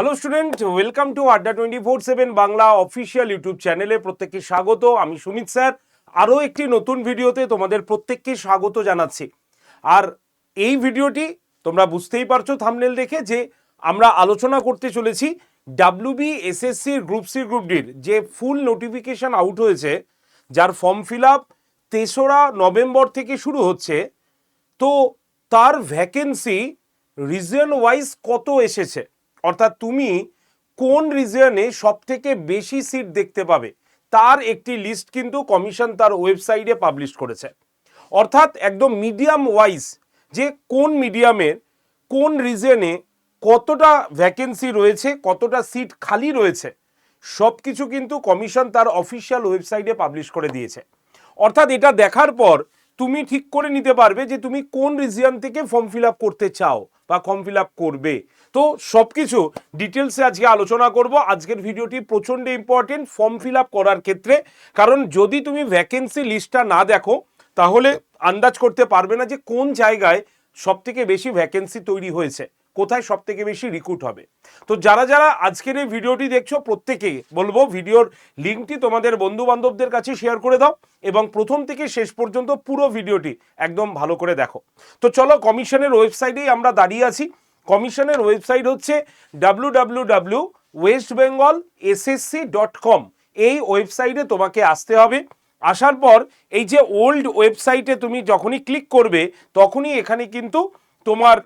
Hello student welcome to Adda twenty four seven Bangla official YouTube চ্যানেলে প্রত্যেককে স্বাগত। আমি সুমিত স্যার। আরও একটি নতুন ভিডিওতে তোমাদের প্রত্যেককে স্বাগত জানাচ্ছি। আর এই ভিডিওটি তোমরা বুঝতেই পারছ থামনেল দেখে যে আমরা আলোচনা করতে চলেছি WB SSC group C group ডির যে ফুল নোটিফিকেশন আউট হয়েছে, যার ফর্ম ফিল আপ তেসরা নভেম্বর থেকে শুরু হচ্ছে। তো তার ভ্যাকেন্সি রিজন ওয়াইজ কত এসেছে? অর্থাৎ তুমি কোন রিজনে সব থেকে বেশি সিট দেখতে পাবে? তার একটি লিস্ট কিন্তু কমিশন তার ওয়েবসাইটে পাবলিশ করেছে। অর্থাৎ একদম মিডিয়াম ওয়াইজ যে কোন মিডিয়ামের কোন রিজনে কতটা ভ্যাকেন্সি রয়েছে, কতটা সিট খালি রয়েছে সব কিছু কিন্তু কমিশন তার অফিসিয়াল ওয়েবসাইটে পাবলিশ করে দিয়েছে। অর্থাৎ এটা দেখার পর তুমি ঠিক করে নিতে পারবে যে তুমি কোন রিজিয়ন থেকে ফর্ম ফিল করতে চাও বা ফর্ম ফিল করবে। তো সব কিছু ডিটেলসে আজকে আলোচনা করব। আজকের ভিডিওটি প্রচণ্ড ইম্পর্টেন্ট ফর্ম ফিল আপ করার ক্ষেত্রে। কারণ যদি তুমি ভ্যাকেন্সি লিস্টটা না দেখো, তাহলে আন্দাজ করতে পারবে না যে কোন জায়গায় সব থেকে বেশি ভ্যাকেন্সি তৈরি হয়েছে, কোথায় সব থেকে বেশি রিক্রুট হবে। তো যারা যারা আজকের এই ভিডিওটি দেখছ প্রত্যেকেই বলব ভিডিওর লিঙ্কটি তোমাদের বন্ধু বান্ধবদের কাছে শেয়ার করে দাও এবং প্রথম থেকে শেষ পর্যন্ত পুরো ভিডিওটি একদম ভালো করে দেখো। তো চলো কমিশনের ওয়েবসাইটেই আমরা দাঁড়িয়ে আছি। কমিশনের ওয়েবসাইট হচ্ছে W W W West Bengal SSC dot com এই ওয়েবসাইটে তোমাকে আসতে হবে। আসার পর এই যে ওল্ড ওয়েবসাইটে তুমি যখনই ক্লিক করবে, তখনই এখানে কিন্তু তোমার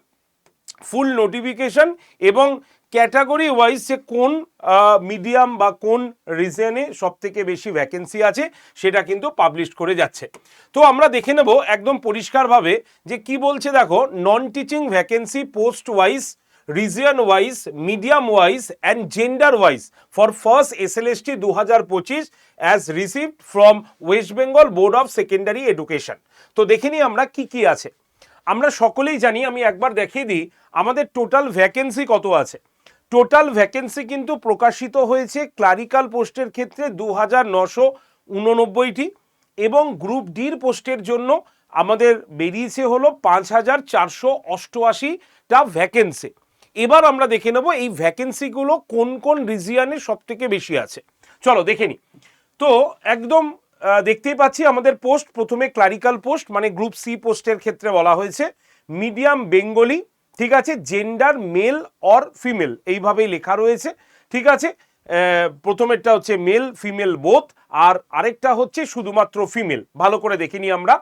ফুল নোটিফিকেশন এবং ক্যাটাগরি ওয়াইজ যে কোন মিডিয়াম বা কোন রিজনে সব থেকে বেশি ভ্যাকেন্সি আছে সেটা কিন্তু পাবলিশ করে যাচ্ছে। তো আমরা দেখে নেব একদম পরিষ্কারভাবে যে কি বলছে দেখো non teaching vacancy post wise region wise medium wise and gender wise for first S L S T দু হাজার পঁচিশ as received from West Bengal board of secondary education তো দেখে নিই আমরা কি কি আছে। আমরা সকলেই জানি, আমি একবার দেখিয়ে দিই, আমাদের টোটাল ভ্যাকেন্সি কত আছে? টোটাল ভ্যাকেন্সি কিন্তু প্রকাশিত হয়েছে ক্লারিক্যাল পোস্টের ক্ষেত্রে দু হাজার নশো উননব্বইটি এবং গ্রুপ ডির পোস্টের জন্য আমাদের বেরিয়েছে হলো পাঁচ হাজার চারশো অষ্টআশিটা ভ্যাকেন্সি এবার আমরা দেখে নেব এই ভ্যাকেন্সিগুলো কোন কোন রিজিয়ানে সব থেকে বেশি আছে। চলো দেখে নিই তো একদম দেখতেই পাচ্ছি আমাদের পোস্ট প্রথমে ক্লারিক্যাল পোস্ট মানে গ্রুপ সি পোস্টের ক্ষেত্রে বলা হয়েছে। মিডিয়াম বেঙ্গলি ঠিক আছে জেন্ডার মেল অর ফিমেল এইভাবেই লেখা রয়েছে, ঠিক আছে? প্রথমেরটা হচ্ছে মেল ফিমেল বোথ আর আরেকটা হচ্ছে শুধুমাত্র ফিমেল ভালো করে দেখে নিই আমরা।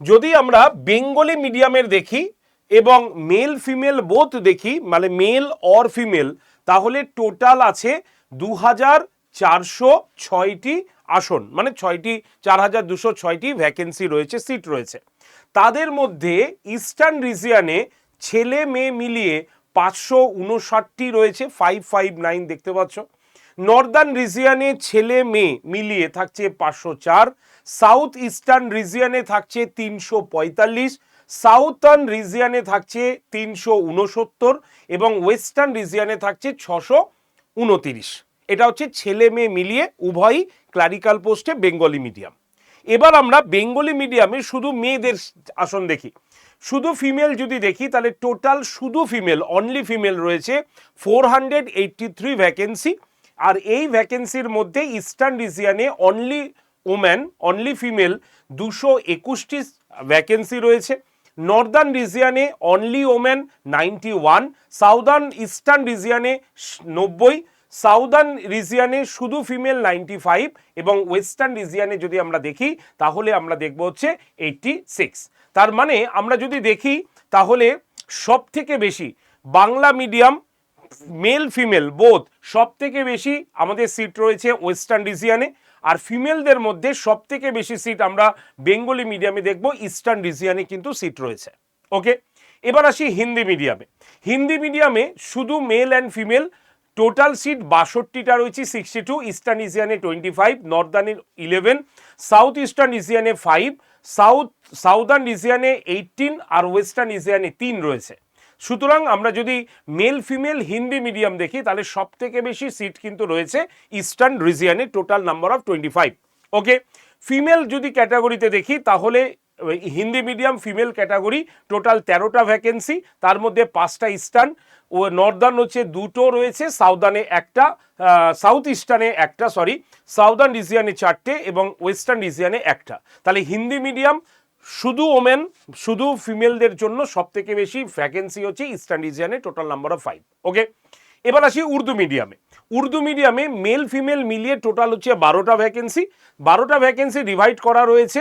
যদি আমরা বেঙ্গলি মিডিয়ামের দেখি এবং মেল ফিমেল বোথ দেখি মানে মেল অর ফিমেল তাহলে টোটাল আছে দু হাজার চারশো ছয়টি আসন মানে ছয়টি চার হাজার দুশো ছয়টি ভ্যাকেন্সি রয়েছে সিট রয়েছে। তাদের মধ্যে ইস্টার্ন রিজিয়ানে ছেলে মেয়ে মিলিয়ে পাঁচশো উনষাটটি রয়েছে ফাইভ ফাইভ নাইন দেখতে পাচ্ছ। নর্দার্ন রিজিয়ানে ছেলে মেয়ে মিলিয়ে থাকছে পাঁচশো চার সাউথ ইস্টার্ন রিজিয়ানে থাকছে তিনশো পঁয়তাল্লিশ সাউথার্ন রিজিয়ানে থাকছে তিনশো উনসত্তর এবং ওয়েস্টার্ন রিজিয়ানে থাকছে ছশো উনতিরিশ। এটা হচ্ছে ছেলে মেয়ে মিলিয়ে উভয়ই ক্লারিক্যাল পোস্টে বেঙ্গলি মিডিয়াম এবার আমরা বেঙ্গলি মিডিয়ামে শুধু মেয়েদের আসন দেখি। শুধু ফিমেল যদি দেখি, তাহলে টোটাল শুধু ফিমেল অনলি ফিমেল রয়েছে four hundred eighty three vacancy আর এই ভ্যাকেন্সির মধ্যে ইস্টার্ন রিজিয়ানে অনলি ওম্যান অনলি ফিমেল দুশো একুশটি ভ্যাকেন্সি রয়েছে। Northern রিজিয়ানে only woman ninety one southern eastern রিজিয়ানে নব্বই সাউদার্ন রিজিয়ানে শুধু ফিমেল নাইনটি ফাইভ এবং ওয়েস্টার্ন রিজিয়ানে যদি আমরা দেখি, তাহলে আমরা দেখব হচ্ছে এইটটি সিক্স। তার মানে আমরা যদি দেখি, তাহলে সব থেকে বেশি বাংলা মিডিয়াম, মেল ফিমেল বোধ সব থেকে বেশি আমাদের সিট রয়েছে ওয়েস্টার্ন রিজিয়ানে আর ফিমেলদের মধ্যে সব থেকে বেশি সিট আমরা বেঙ্গলি মিডিয়ামে দেখব, ইস্টার্ন রিজিয়ানে কিন্তু সিট রয়েছে। ওকে? এবার আসি হিন্দি মিডিয়ামে। হিন্দি মিডিয়ামে শুধু male and female total seat বাষট্টিটা রয়েছে sixty two eastern ইজিয়ানে twenty five northern eleven south eastern ইজিয়ানে five south southern ইজিয়ানে এইটিন আর ওয়েস্টার্ন ইজিয়ানে তিন রয়েছে। সুতরাং আমরা যদি মেল ফিমেল হিন্দি মিডিয়াম দেখি, তাহলে সব থেকে বেশি সিট কিন্তু রয়েছে eastern রিজিয়ানে total number of twenty five okay female যদি ক্যাটাগরিতে দেখি, তাহলে Hindi medium female category, total তেরোটা ভ্যাকেন্সি তার মধ্যে পাঁচটা ইস্টার্ন ও নর্দার্ন হচ্ছে দুটো রয়েছে সাউদার্নে একটা সাউথ ইস্টার্নে একটা সরি সাউদার্ন রিজিয়ানে চারটে এবং ওয়েস্টার্ন রিজিয়ানে একটা। তাহলে হিন্দি মিডিয়াম শুধু ওমেন শুধু ফিমেলদের জন্য সব থেকে বেশি ভ্যাকেন্সি হচ্ছে eastern রিজিয়ানে total number of five okay এবার আসি উর্দু মিডিয়ামে উর্দু মিডিয়ামে মেল ফিমেল মিলিয়ে টোটাল হচ্ছে বারোটা ভ্যাকেন্সি বারোটা ভ্যাকেন্সি ডিভাইড করা রয়েছে।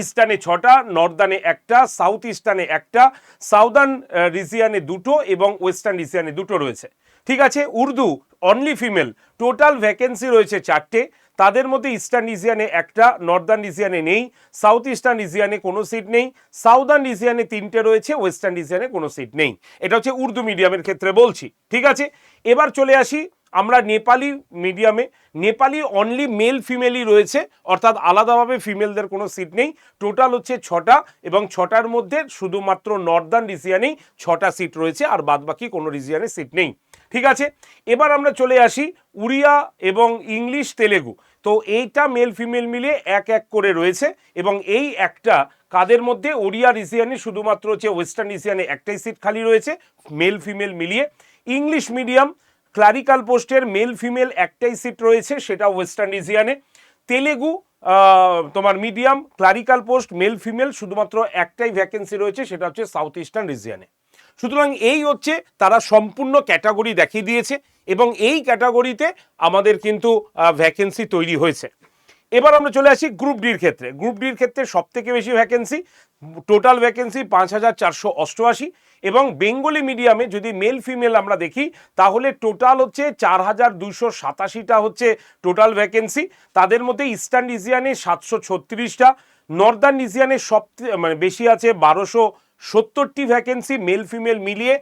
ইস্টার্নে ছটা নর্দার্নে একটা, সাউথ ইস্টার্নে একটা, সাউদার্ন রিজিয়ানে দুটো এবং ওয়েস্টার্ন রিজিয়ানে দুটো রয়েছে। ঠিক আছে, Urdu only female total vacancy রয়েছে চারটে। তাদের মধ্যে ইস্টার্ন রিজিয়ানে একটা, নর্দার্ন রিজিয়ানে নেই, সাউথ ইস্টার্ন রিজিয়ানে কোনো সিট নেই, সাউদার্ন রিজিয়ানে তিনটে রয়েছে, ওয়েস্টার্ন রিজিয়ানে কোনো সিট নেই। এটা হচ্ছে উর্দু মিডিয়ামের ক্ষেত্রে বলছি। ঠিক আছে, এবার চলে আসি আমরা নেপালি মিডিয়ামে, নেপালি অনলি মেল ফিমেলই রয়েছে, অর্থাৎ আলাদাভাবে ফিমেলদের কোনো সিট নেই। টোটাল হচ্ছে ছটা এবং ছটার মধ্যে শুধুমাত্র নর্দার্ন রিজিয়ানেই ছটা সিট রয়েছে, আর বাদবাকি কোনো রিজিয়ানে সিট নেই। ঠিক আছে? এবার আমরা চলে আসি উড়িয়া এবং ইংলিশ, তেলেগু। তো এইটা মেল ফিমেল মিলিয়ে এক এক করে রয়েছে এবং এই একটা কাদের মধ্যে? ওড়িয়া রিজিয়ানে শুধুমাত্র হচ্ছে ওয়েস্টার্ন রিজিয়ানে একটাই সিট খালি রয়েছে মেল ফিমেল মিলিয়ে। ইংলিশ মিডিয়াম ক্লারিক্যাল পোস্টের মেল ফিমেল একটাই সিট রয়েছে, সেটা ওয়েস্টার্ন রিজিয়ানে তেলেগু তোমার medium clerical post, male female, শুধুমাত্র একটাই ভ্যাকেন্সি রয়েছে, সেটা হচ্ছে সাউথ ইস্টার্ন রিজিয়ানে সুতরাং এই হচ্ছে তারা সম্পূর্ণ ক্যাটাগরি দেখিয়ে দিয়েছে, এবং এই ক্যাটাগরিতে আমাদের কিন্তু ভ্যাকেন্সি তৈরি হয়েছে। এবার আমরা চলে আসি গ্রুপ ডির ক্ষেত্রে। গ্রুপ ডির ক্ষেত্রে সব থেকে বেশি ভ্যাকেন্সি টোটাল ভ্যাকেন্সি পাঁচ হাজার চারশো অষ্টআশি এবং বেঙ্গলি মিডিয়ামে যদি মেল ফিমেল আমরা দেখি, তাহলে টোটাল হচ্ছে চার হাজার দুশো সাতাশিটা হচ্ছে টোটাল ভ্যাকেন্সি তাদের মধ্যে ইস্টার্ন রিজিয়ানে সাতশো ছত্রিশটা নর্দার্ন রিজিয়ানে সব মানে বেশি আছে বারোশো সত্তরটি ভ্যাকেন্সি মেল ফিমেল মিলিয়ে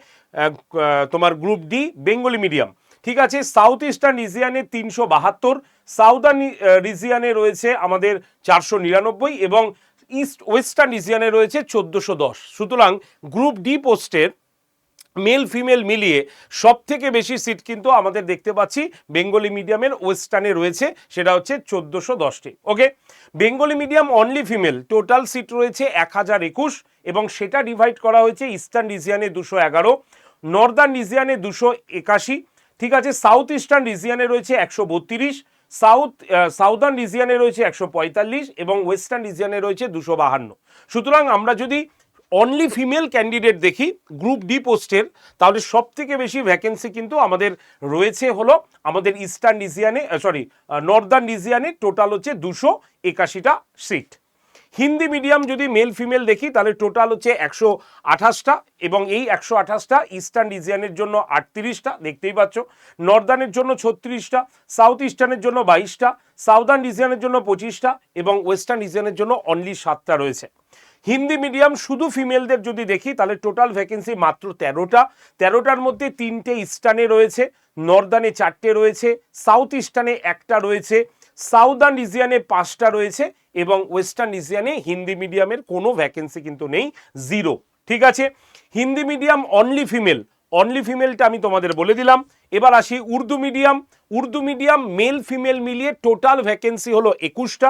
তোমার গ্রুপ ডি বেঙ্গলি মিডিয়াম ঠিক আছে সাউথ ইস্টার্ন রিজিয়ানে তিনশো বাহাত্তর সাউদার্ন রিজিয়ানে রয়েছে আমাদের চারশো নিরানব্বই এবং ইস্ট ওয়েস্টার্ন রিজিয়ানে রয়েছে চোদ্দোশো দশ। সুতরাং গ্রুপ ডি পোস্টের মেল ফিমেল মিলিয়ে সব থেকে বেশি সিট কিন্তু আমাদের দেখতে পাচ্ছি বেঙ্গলি মিডিয়ামের ওয়েস্টার্নে রয়েছে, সেটা হচ্ছে চোদ্দোশো দশটি। Okay Bengali medium only female total seat রয়েছে এক হাজার একুশ এবং সেটা ডিভাইড করা হয়েছে ইস্টার্ন রিজিয়ানে দুশো এগারো নর্দার্ন রিজিয়ানে দুশো একাশি ঠিক আছে সাউথ ইস্টার্ন রিজিয়ানে রয়েছে একশো বত্রিশ সাউথ সাউদার্ন রিজিয়ানে রয়েছে একশো পঁয়তাল্লিশ এবং ওয়েস্টার্ন রিজিয়ানে রয়েছে দুশো বাহান্ন। সুতরাং আমরা যদি অনলি ফিমেল ক্যান্ডিডেট দেখি গ্রুপ ডি পোস্টের তাহলে সব থেকে বেশি ভ্যাকেন্সি কিন্তু আমাদের রয়েছে হলো আমাদের ইস্টার্ন রিজিয়ানে সরি নর্দার্ন রিজিয়ানে টোটাল হচ্ছে দুশো একাশিটা সিট হিন্দি মিডিয়াম যদি মেল ফিমেল দেখি, তাহলে টোটাল হচ্ছে একশো আঠাশটা এবং এই একশো আঠাশটা ইস্টার্ন রিজিয়ানের জন্য আটত্রিশটা, দেখতেই পাচ্ছ। নর্দার্নের জন্য ছত্রিশটা, সাউথ ইস্টার্নের জন্য বাইশটা, সাউদার্ন রিজিয়ানের জন্য পঁচিশটা এবং ওয়েস্টার্ন রিজিয়ানের জন্য অনলি সাতটা রয়েছে। হিন্দি মিডিয়াম শুধু ফিমেলদের যদি দেখি, তাহলে টোটাল ভ্যাকেন্সি মাত্র তেরোটা। তেরোটার মধ্যে তিনটে ইস্টার্নে রয়েছে নর্দার্নে চারটে রয়েছে, সাউথ ইস্টার্নে একটা রয়েছে সাউদার্ন রিজিয়ানে পাঁচটা রয়েছে এবং ওয়েস্টার্ন রিজিয়ানে হিন্দি মিডিয়ামের কোনো ভ্যাকেন্সি কিন্তু নেই জিরো ঠিক আছে? Hindi medium only female only ফিমেলটা আমি তোমাদের বলে দিলাম। এবার আসি Urdu medium. Urdu medium male female মিলিয়ে টোটাল ভ্যাকেন্সি হলো একুশটা।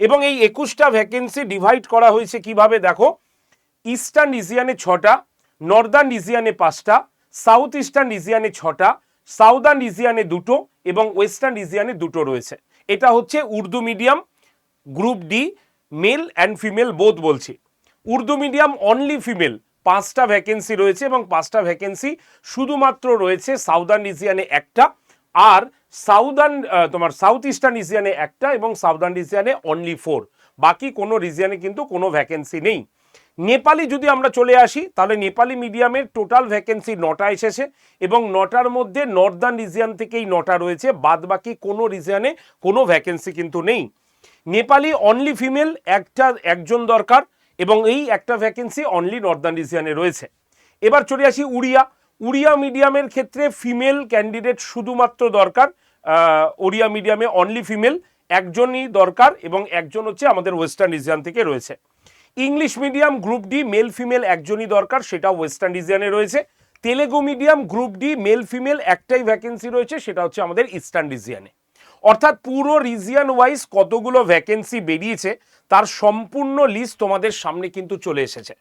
এবং এই একুশটা ভ্যাকেন্সি ডিভাইড করা হয়েছে কীভাবে দেখো? ইস্টার্ন রিজিয়ানে ছটা, নর্দার্ন রিজিয়ানে পাঁচটা, সাউথ ইস্টার্ন রিজিয়ানে ছটা, সাউদার্ন রিজিয়ানে দুটো এবং ওয়েস্টার্ন রিজিয়ানে দুটো রয়েছে। এটা হচ্ছে Urdu medium, group D, male and female both বলছি। উর্দু মিডিয়াম অনলি ফিমেল, পাঁচটা ভ্যাকেন্সি রয়েছে এবং পাঁচটা ভ্যাকেন্সি শুধুমাত্র রয়েছে সাউদার্ন রিজিয়ানে একটা আর সাউদার্ন তোমার সাউথ ইস্টার্ন রিজিয়ানে একটা এবং সাউদার্ন রিজিয়ানে অনলি ফোর। বাকি কোনো রিজিয়ানে কিন্তু কোনো ভ্যাকেন্সি নেই। নেপালি যদি আমরা চলে আসি, তাহলে নেপালি মিডিয়ামের টোটাল ভ্যাকেন্সি নটা এসেছে এবং নটার মধ্যে নর্দার্ন রিজিয়ান থেকেই নটা রয়েছে বাদ বাকি কোনো রিজিয়ানে কোনো ভ্যাকেন্সি কিন্তু নেই। নেপালি অনলি ফিমেল একটা, একজন দরকার এবং এই একটা ভ্যাকেন্সি অনলি নর্দার্ন রিজিয়ানে রয়েছে। এবার চলে আসি উড়িয়া। উড়িয়া মিডিয়ামের ক্ষেত্রে ফিমেল ক্যান্ডিডেট শুধুমাত্র দরকার ওড়িয়া মিডিয়ামে অনলি ফিমেল একজনই দরকার এবং একজন হচ্ছে আমাদের ওয়েস্টার্ন রিজিয়ান থেকে রয়েছে। English medium group D, male female একজনই দরকার, সেটা ওয়েস্টার্ন রিজিয়ানে রয়েছে। Telugu medium group D, male female একটাই ভ্যাকেন্সি রয়েছে, সেটা হচ্ছে আমাদের ইস্টার্ন রিজিয়ানে অর্থাৎ পুরো রিজিয়ান ওয়াইজ কতগুলো ভ্যাকেন্সি বেরিয়েছে, তার সম্পূর্ণ লিস্ট তোমাদের সামনে কিন্তু চলে এসেছে।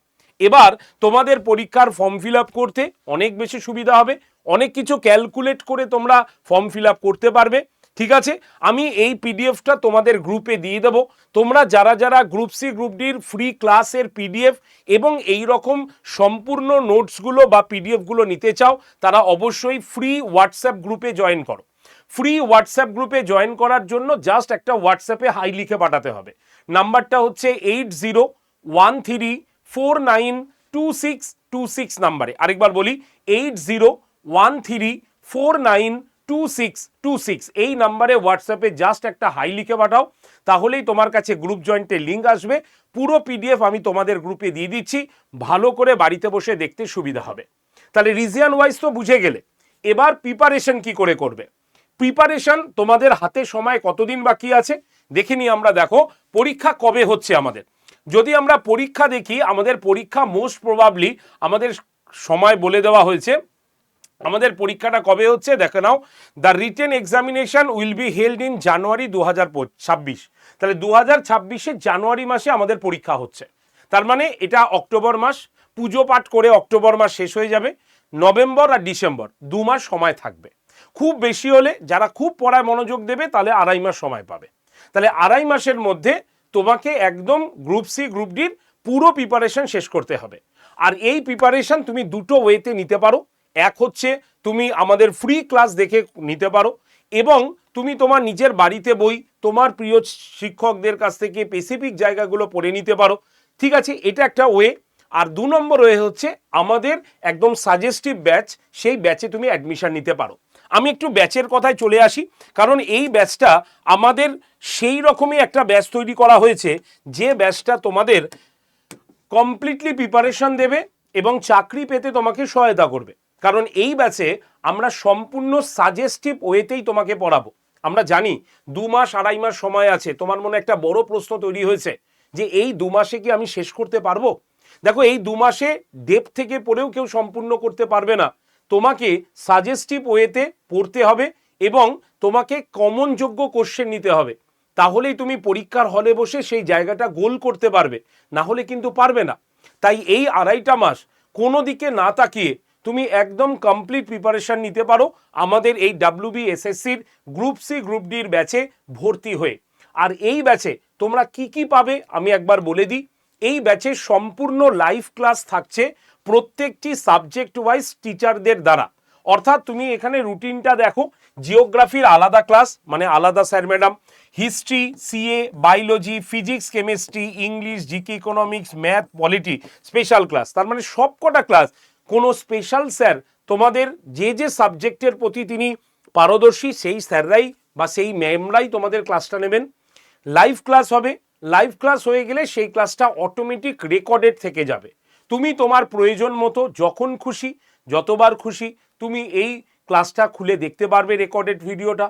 এবার তোমাদের পরীক্ষার ফর্ম ফিল করতে অনেক বেশি সুবিধা হবে, অনেক কিছু ক্যালকুলেট করে তোমরা ফর্ম ফিল করতে পারবে। ঠিক আছে? আমি এই পিডিএফটা তোমাদের গ্রুপে দিয়ে দেবো। তোমরা যারা যারা গ্রুপ সি গ্রুপ ডির ফ্রি ক্লাসের পিডিএফ এবং এই রকম সম্পূর্ণ নোটসগুলো বা পিডিএফগুলো নিতে চাও, তারা অবশ্যই ফ্রি হোয়াটসঅ্যাপ গ্রুপে জয়েন করো। ফ্রি হোয়াটসঅ্যাপ গ্রুপে জয়েন করার জন্য জাস্ট একটা হোয়াটসঅ্যাপে হাই লিখে পাঠাতে হবে। নাম্বারটা হচ্ছে eight zero one three four nine two six two six নাম্বারে আরেকবার বলি eight zero one three four nine two six two six এই নাম্বারে হোয়াটসঅ্যাপে জাস্ট একটা হাই লিখে পাঠাও, তাহলেই তোমার কাছে গ্রুপ জয়েন্টের লিঙ্ক আসবে। পুরো পিডিএফ আমি তোমাদের গ্রুপে দিয়ে দিচ্ছি, ভালো করে বাড়িতে বসে দেখতে সুবিধা হবে। তাহলে রিজিয়ান ওয়াইজ তো বুঝে গেলে, এবার প্রিপারেশন কি করে করবে? প্রিপারেশন তোমাদের হাতে সময় কতদিন বাকি আছে? দেখে নিই আমরা দেখো, পরীক্ষা কবে হচ্ছে আমাদের? যদি আমরা পরীক্ষা দেখি, আমাদের পরীক্ষা মোস্ট প্রবাবলি আমাদের সময় বলে দেওয়া হয়েছে আমাদের পরীক্ষাটা কবে হচ্ছে? দেখে নাও। The written examination will be held in January দু ছাব্বিশ তাহলে দু হাজার ছাব্বিশে জানুয়ারি মাসে আমাদের পরীক্ষা হচ্ছে। তার মানে এটা অক্টোবর মাস, পুজো পাঠ করে অক্টোবর মাস শেষ হয়ে যাবে, নভেম্বর আর ডিসেম্বর, দু মাস সময় থাকবে। খুব বেশি হলে যারা খুব পড়ায় মনোযোগ দেবে, তাহলে আড়াই মাস সময় পাবে। তাহলে আড়াই মাসের মধ্যে তোমাকে একদম গ্রুপ সি, গ্রুপ ডির পুরো প্রিপারেশন শেষ করতে হবে। আর এই প্রিপারেশন তুমি দুটো ওয়েতে নিতে পারো। এক হচ্ছে তুমি আমাদের ফ্রি ক্লাস দেখে নিতে পারো এবং তুমি তোমার নিজের বাড়িতে বই, তোমার প্রিয় শিক্ষকদের কাছ থেকে স্পেসিফিক জায়গাগুলো পড়ে নিতে পারো। ঠিক আছে, এটা একটা ওয়ে আর দু নম্বর ওয়ে হচ্ছে আমাদের একদম সাজেস্টিভ ব্যাচ সেই ব্যাচে তুমি অ্যাডমিশান নিতে পারো। আমি একটু ব্যাচের কথায় চলে আসি, কারণ এই ব্যাচটা আমাদের সেই রকমই একটা ব্যাচ তৈরি করা হয়েছে, যে ব্যাচটা তোমাদের কমপ্লিটলি প্রিপারেশন দেবে এবং চাকরি পেতে তোমাকে সহায়তা করবে। কারণ এই ব্যাচে আমরা সম্পূর্ণ সাজেস্টিভ ওয়েতেই তোমাকে পড়াবো। আমরা জানি দু মাস, আড়াই মাস সময় আছে। তোমার মনে একটা বড় প্রশ্ন তৈরি হয়েছে যে এই দু মাসে কি আমি শেষ করতে পারব? দেখো, এই দু মাসে ডেপ থেকে পড়েও কেউ সম্পূর্ণ করতে পারবে না। তোমাকে সাজেস্টিভ ওয়েতে পড়তে হবে এবং তোমাকে কমন যোগ্য কোশ্চেন নিতে হবে। তাহলেই তুমি পরীক্ষার হলে বসে সেই জায়গাটা গোল করতে পারবে। না হলে কিন্তু পারবে না। তাই এই আড়াইটা মাস কোনো দিকে না তাকিয়ে তুমি একদম কমপ্লিট প্রিপারেশন নিতে পারো। আমাদের এই ডাব্লিউবি এসএসসির গ্রুপ সি গ্রুপ ডির ব্যাচে ভর্তি হয়ে। আর এই ব্যাচে তোমরা কি কি পাবে আমি একবার বলে দিই। এই ব্যাচে সম্পূর্ণ লাইভ ক্লাস থাকছে প্রত্যেকটি সাবজেক্ট ওয়াইজ টিচারদের দ্বারা। অর্থাৎ তুমি এখানে রুটিনটা দেখো জিওগ্রাফির আলাদা ক্লাস মানে আলাদা sir madam history CA biology physics chemistry English GK economics math polity special class তার মানে সব কটা ক্লাস কোনো স্পেশাল স্যার তোমাদের যে যে সাবজেক্টের প্রতি তিনি পারদর্শী, সেই স্যাররাই বা সেই ম্যামরাই তোমাদের ক্লাসটা নেবেন। লাইভ ক্লাস হবে। লাইভ ক্লাস হয়ে গেলে সেই ক্লাসটা অটোমেটিক রেকর্ডেড থেকে যাবে। তুমি তোমার প্রয়োজন মতো যখন খুশি, যতবার খুশি তুমি এই ক্লাসটা খুলে দেখতে পারবে রেকর্ডেড ভিডিওটা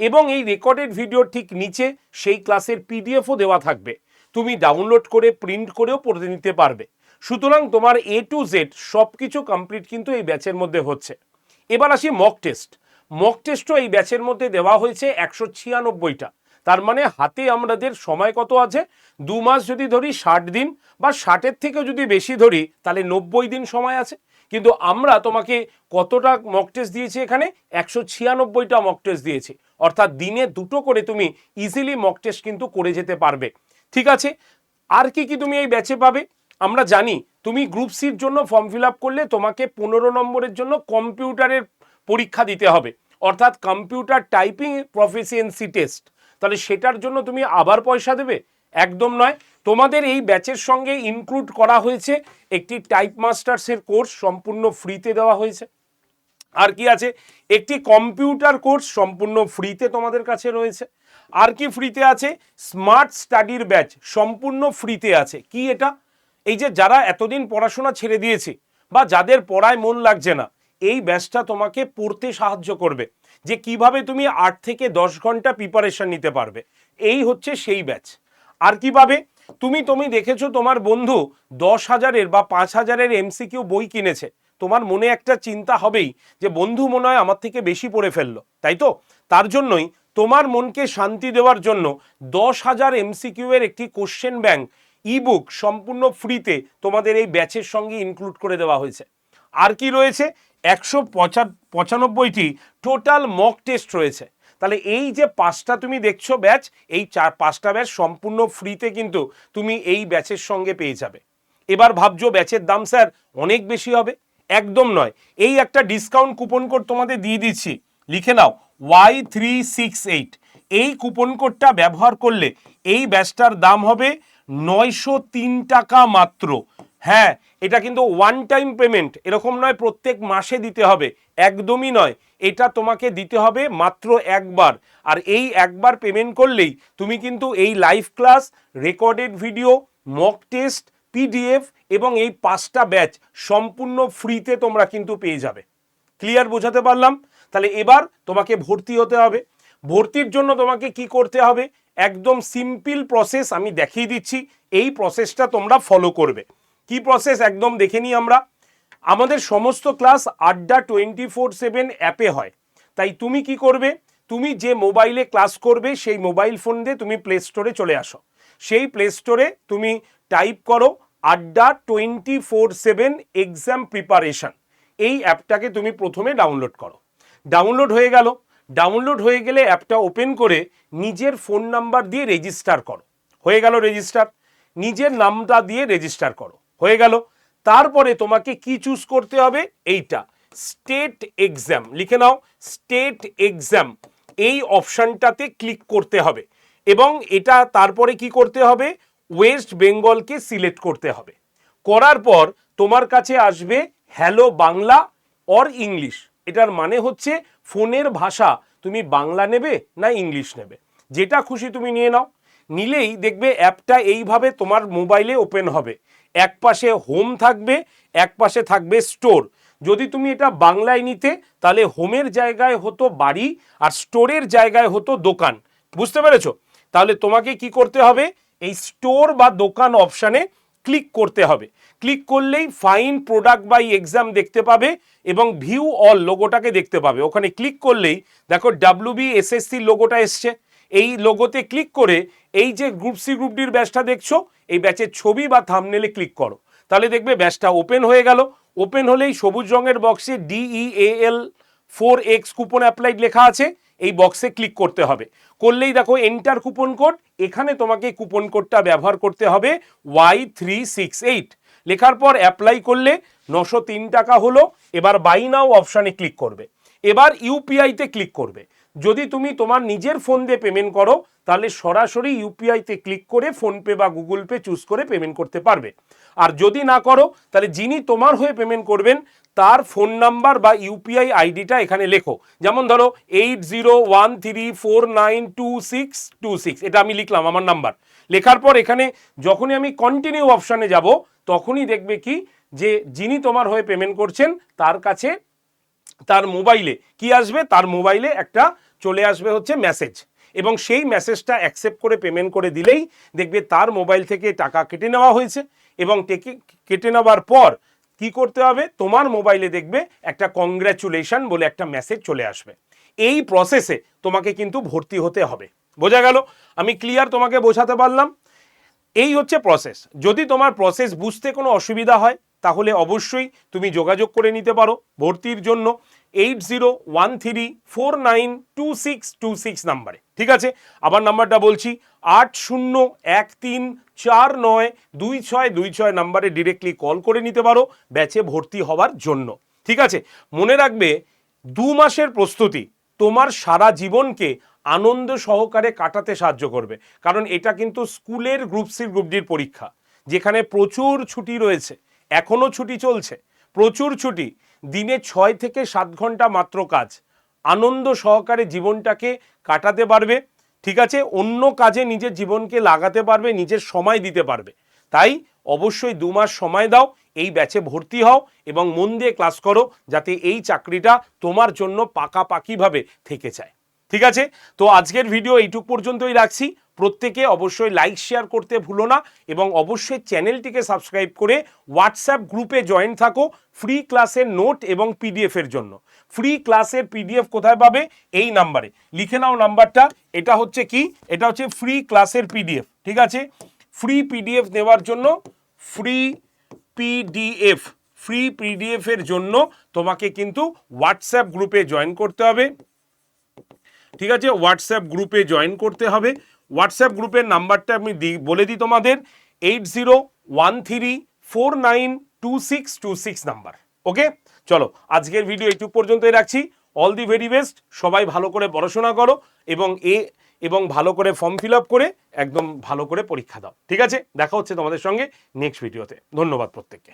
এবং এই রেকর্ডেড ভিডিওর ঠিক নিচে সেই ক্লাসের পিডিএফও দেওয়া থাকবে। তুমি ডাউনলোড করে প্রিন্ট করেও পড়ে নিতে পারবে। সুতরাং তোমার এ টু জেড সব কিছু কমপ্লিট কিন্তু এই ব্যাচের মধ্যে হচ্ছে। এবার আসি মক টেস্ট মক টেস্টও এই ব্যাচের মধ্যে দেওয়া হয়েছে একশো ছিয়ানব্বইটা। তার মানে হাতে আমাদের সময় কত আছে? দু মাস যদি ধরি ষাট দিন বা ষাটের থেকেও যদি বেশি ধরি, তাহলে নব্বই দিন সময় আছে। কিন্তু আমরা তোমাকে কতটা মক টেস্ট দিয়েছি এখানে? একশো ছিয়ানব্বইটা মক টেস্ট দিয়েছি। অর্থাৎ দিনে দুটো করে তুমি ইজিলি মক টেস্ট কিন্তু করে যেতে পারবে। ঠিক আছে? আর কি কি তুমি এই ব্যাচে পাবে? আমরা জানি, তুমি গ্রুপ সির জন্য ফর্ম ফিল আপ করলে তোমাকে পনেরো নম্বরের জন্য কম্পিউটারের পরীক্ষা দিতে হবে। অর্থাৎ কম্পিউটার টাইপিং প্রফিসিয়েন্সি টেস্ট তাহলে সেটার জন্য তুমি আবার পয়সা দেবে? একদম নয়। তোমাদের এই ব্যাচের সঙ্গে ইনক্লুড করা হয়েছে একটি টাইপ মাস্টার্সের কোর্স সম্পূর্ণ ফ্রিতে দেওয়া হয়েছে। আর কি আছে? একটি কম্পিউটার কোর্স সম্পূর্ণ ফ্রিতে তোমাদের কাছে রয়েছে। আর কি ফ্রিতে আছে? স্মার্ট স্টাডির ব্যাচ সম্পূর্ণ ফ্রিতে আছে। কি এটা? এই যে যারা এতদিন পড়াশোনা ছেড়ে দিয়েছে বা যাদের পড়ায় মন লাগছে না, এই ব্যাচটা তোমাকে পড়তে সাহায্য করবে যে কীভাবে তুমি আট থেকে দশ ঘণ্টা প্রিপারেশন নিতে পারবে। এই হচ্ছে সেই ব্যাচ। আর কি পাবে তুমি তুমি দেখেছ তোমার বন্ধু দশ হাজারের বা পাঁচ হাজারের এমসিকিউ বই কিনেছে। তোমার মনে একটা চিন্তা হবেই যে বন্ধু মনে হয় আমার থেকে বেশি পড়ে ফেলল, তাই তো? তার জন্যই তোমার মনকে শান্তি দেওয়ার জন্য দশ হাজার এমসিকিউ এর একটি কোশ্চেন ব্যাংক ইবুক সম্পূর্ণ ফ্রিতে তোমাদের এই ব্যাচের সঙ্গে ইনক্লুড করে দেওয়া হয়েছে। আর কি রয়েছে? একশো পঁচা পঁচানব্বইটি টোটাল মক টেস্ট রয়েছে। তাহলে এই যে পাঁচটা তুমি দেখছ ব্যাচ এই চার পাঁচটা ব্যাচ সম্পূর্ণ ফ্রিতে কিন্তু তুমি এই ব্যাচের সঙ্গে পেয়ে যাবে। এবার ভাবছ ব্যাচের দাম স্যার অনেক বেশি হবে? একদম নয়। এই একটা ডিসকাউন্ট কুপন কোড তোমাদের দিয়ে দিচ্ছি। লিখে নাও ওয়াই থ্রি সিক্স এইট এই কুপন কোডটা ব্যবহার করলে এই ব্যাচটার দাম হবে নয়শো তিন টাকা মাত্র। হ্যাঁ এটা কিন্তু ওয়ান টাইম পেমেন্ট এরকম নয়, প্রত্যেক মাসে দিতে হবে। একদমই নয়। এটা তোমাকে দিতে হবে মাত্র একবার। আর এই একবার পেমেন্ট করলেই তুমি কিন্তু এই live class recorded video mock test PDF এবং এই পাঁচটা ব্যাচ সম্পূর্ণ ফ্রিতে তোমরা কিন্তু পেয়ে যাবে। ক্লিয়ার বোঝাতে পারলাম? তাহলে এবার তোমাকে ভর্তি হতে হবে। ভর্তির জন্য তোমাকে কি করতে হবে? একদম সিম্পল প্রসেস আমি দেখিয়ে দিচ্ছি। এই প্রসেসটা তোমরা ফলো করবে। কি প্রসেস একদম দেখে নিই আমরা। আমাদের সমস্ত ক্লাস আড্ডা টোয়েন্টি ফোর সেভেন অ্যাপে হয়। তাই তুমি কি করবে? তুমি যে মোবাইলে ক্লাস করবে, সেই মোবাইল ফোন দিয়ে তুমি প্লে স্টোরে চলে আসো। সেই প্লে স্টোরে তুমি টাইপ করো Adda twenty four seven exam preparation এই অ্যাপটাকে তুমি প্রথমে ডাউনলোড করো। ডাউনলোড হয়ে গেল। ডাউনলোড হয়ে গেলে অ্যাপটা ওপেন করে নিজের ফোন নাম্বার দিয়ে রেজিস্টার করো। হয়ে গেল রেজিস্টার। নিজের নামটা দিয়ে রেজিস্টার করো। হয়ে গেল। তারপরে তোমাকে কি চুজ করতে হবে? এইটা। স্টেট এক্সাম লিখে নাও স্টেট এক্সাম এই অপশানটাতে ক্লিক করতে হবে। এবং এটা তারপরে কি করতে হবে? ওয়েস্ট বেঙ্গলকে সিলেক্ট করতে হবে। করার পর তোমার কাছে আসবে হ্যালো বাংলা অর ইংলিশ এটার মানে হচ্ছে ফোনের ভাষা তুমি বাংলা নেবে না ইংলিশ নেবে? যেটা খুশি তুমি নিয়ে নাও। নিলেই দেখবে অ্যাপটা এইভাবে তোমার মোবাইলে ওপেন হবে। এক পাশে হোম থাকবে, এক পাশে থাকবে স্টোর। যদি তুমি এটা বাংলায় নিতে, তাহলে হোমের জায়গায় হতো বাড়ি আর স্টোরের জায়গায় হতো দোকান। বুঝতে পেরেছ? তাহলে তোমাকে কি করতে হবে? এই স্টোর বা দোকান অপশানে ক্লিক করতে হবে। ক্লিক করলেই ফাইন প্রোডাক্ট বাই এক্সাম দেখতে পাবে এবং ভিউ অল লোগোটাকে দেখতে পাবে। ওখানে ক্লিক করলেই দেখো ডাব্লিউবি এসএসসি লোগোটা এসছে। এই লোগোতে ক্লিক করে এই যে গ্রুপ সি গ্রুপ ডির ব্যাচটা দেখছ, এই ব্যাচের ছবি বা থামনেলে ক্লিক করো। তাহলে দেখবে ব্যাচটা ওপেন হয়ে গেল। ওপেন হলেই সবুজ রঙের বক্সে DEAL four X coupon applied লেখা আছে, এই বক্সে ক্লিক করতে হবে। করলেই দেখো এন্টার কুপন কোড, এখানে তোমাকে কুপন কোডটা ব্যবহার করতে হবে ওয়াই থ্রি সিক্স এইট। লেখার পর অ্যাপ্লাই করলে নশো তিন টাকা হলো, এবার বাই নাও অপশানে ক্লিক করবে। এবার ইউপিআইতে ক্লিক করবে। যদি তুমি তোমার নিজের ফোন দিয়ে পেমেন্ট করো, তাহলে সরাসরি ইউপিআইতে ক্লিক করে ফোনপে বা গুগল পে চুজ করে পেমেন্ট করতে পারবে। আর যদি না করো, তাহলে যিনি তোমার হয়ে পেমেন্ট করবেন, তার ফোন নাম্বার বা ইউপিআই আইডিটা এখানে লেখো। যেমন ধরো eight zero one three four nine two six two six এটা আমি লিখলাম আমার নাম্বার লেখার পর এখানে যখনই আমি কন্টিনিউ অপশানে যাব, তখনই দেখবে কি? যে যিনি তোমার হয়ে পেমেন্ট করছেন, তার কাছে তার মোবাইলে কি আসবে? তার মোবাইলে একটা চলে আসবে হচ্ছে মেসেজ এবং সেই মেসেজটা অ্যাকসেপ্ট করে পেমেন্ট করে দিলেই দেখবে তার মোবাইল থেকে টাকা কেটে নেওয়া হয়েছে। এবং কেটে নেওয়ার পর কি করতে হবে? তোমার মোবাইলে দেখবে একটা কংগ্র্যাচুলেশন বলে একটা মেসেজ চলে আসবে। এই প্রসেসে তোমাকে কিন্তু ভর্তি হতে হবে। বোঝা গেল? আমি ক্লিয়ার তোমাকে বোঝাতে পারলাম? এই হচ্ছে প্রসেস যদি তোমার প্রসেস বুঝতে কোনো অসুবিধা হয়, তাহলে অবশ্যই তুমি যোগাযোগ করে নিতে পারো ভর্তির জন্য। Eight zero one three four nine two six two six নাম্বারে। ঠিক আছে? আবার নাম্বারটা বলছি, আট শূন্য এক তিন চার নয় দুই ছয় দুই ছয় নাম্বারে ডিরেক্টলি কল করে নিতে পারো, ব্যাচে ভর্তি হওয়ার জন্য। ঠিক আছে? মনে রাখবে, দু মাসের প্রস্তুতি তোমার সারা জীবনকে আনন্দ সহকারে কাটাতে সাহায্য করবে। কারণ এটা কিন্তু স্কুলের গ্রুপ সি গ্রুপ ডির পরীক্ষা। যেখানে প্রচুর ছুটি রয়েছে এখনও ছুটি চলছে। প্রচুর ছুটি দিনে ছয় থেকে সাত ঘণ্টা মাত্র কাজ। আনন্দ সহকারে জীবনটাকে কাটাতে পারবে, ঠিক আছে? অন্য কাজে নিজের জীবনকে লাগাতে পারবে, নিজের সময় দিতে পারবে। তাই অবশ্যই দু মাস সময় দাও, এই ব্যাচে ভর্তি হও এবং মন দিয়ে ক্লাস করো যাতে এই চাকরিটা তোমার জন্য পাকাপাকিভাবে থেকে যায়। ঠিক আছে? তো আজকের ভিডিও এইটুক পর্যন্তই রাখছি। প্রত্যেকে অবশ্যই লাইক শেয়ার করতে ভুলো না এবং অবশ্যই চ্যানেলটিকে সাবস্ক্রাইব করে হোয়াটসঅ্যাপ গ্রুপে জয়েন থাকো ফ্রি ক্লাসের নোট এবং পিডিএফ এর জন্য। ফ্রি ক্লাসের পিডিএফ কোথায় পাবে? এই নাম্বারে লিখে নাও নাম্বারটা এটা হচ্ছে কি? এটা হচ্ছে ফ্রি ক্লাসের পিডিএফ ঠিক আছে? ফ্রি পিডিএফ নেওয়ার জন্য ফ্রি পিডিএফ ফ্রি পিডিএফ এর জন্য তোমাকে কিন্তু হোয়াটসঅ্যাপ গ্রুপে জয়েন করতে হবে। ঠিক আছে? হোয়াটসঅ্যাপ গ্রুপে জয়েন করতে হবে। হোয়াটসঅ্যাপ গ্রুপের নাম্বারটা আমি দি- বলে দিই তোমাদের eight zero one three four nine two six two six number. Okay চলো, আজকের ভিডিও এইটুকু পর্যন্তই রাখছি। অল দি ভেরি বেস্ট সবাই ভালো করে পড়াশোনা করো এবং এ, এবং ভালো করে ফর্ম ফিল আপ করে একদম ভালো করে পরীক্ষা দাও। ঠিক আছে? দেখা হচ্ছে তোমাদের সঙ্গে নেক্সট ভিডিওতে ধন্যবাদ প্রত্যেককে।